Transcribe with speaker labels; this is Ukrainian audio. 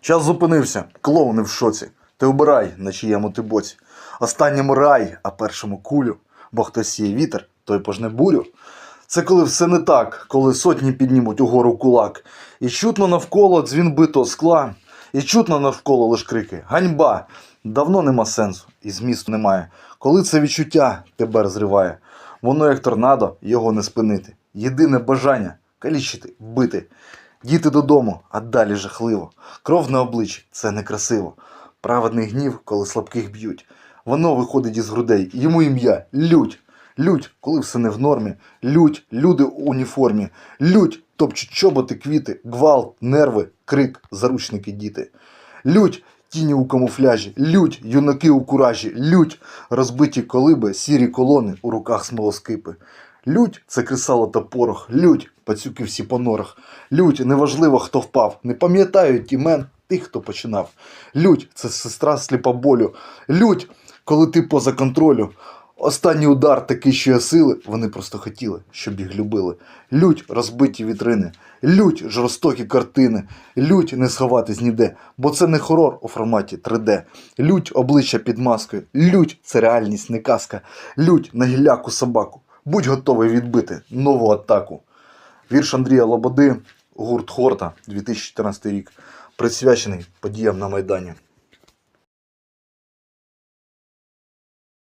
Speaker 1: Час зупинився, клоуни в шоці. Ти обирай, на чиєму ти боці. Останньому рай, а першому кулю. Бо хто сіє вітер, той пожне бурю. Це коли все не так, коли сотні піднімуть угору кулак. І чутно навколо дзвін битого скла, і чутно навколо лиш крики. Ганьба! Давно нема сенсу, і змісту немає. Коли це відчуття тебе розриває, воно як торнадо, його не спинити. Єдине бажання калічити, бити. Діти додому, а далі жахливо. Кров на обличчі це некрасиво. Праведний гнів, коли слабких б'ють. Воно виходить із грудей. Йому ім'я лють. Лють, коли все не в нормі. Лють, люди у уніформі. Лють, топчуть чоботи, квіти, гвалт, нерви, крик, заручники, діти. Лють, тіні у камуфляжі, лють, юнаки у куражі, лють, розбиті колиби, сірі колони у руках смолоскипи. Лють це кресало та порох, лють, пацюки всі по норах. Лють, неважливо, хто впав, не пам'ятають імен тих, хто починав. Лють це сестра сліпа болю. Лють, коли ти поза контролю. Останній удар такий, що є сили, вони просто хотіли, щоб їх любили. Лють розбиті вітрини, лють жорстокі картини, лють не сховатись ніде, бо це не хорор у форматі 3D. Лють обличчя під маскою, лють це реальність, не казка, лють на гіляку собаку. Будь готовий відбити нову атаку. Вірш Андрія Лободи, гурт Хорта, 2014 рік, присвячений подіям на Майдані.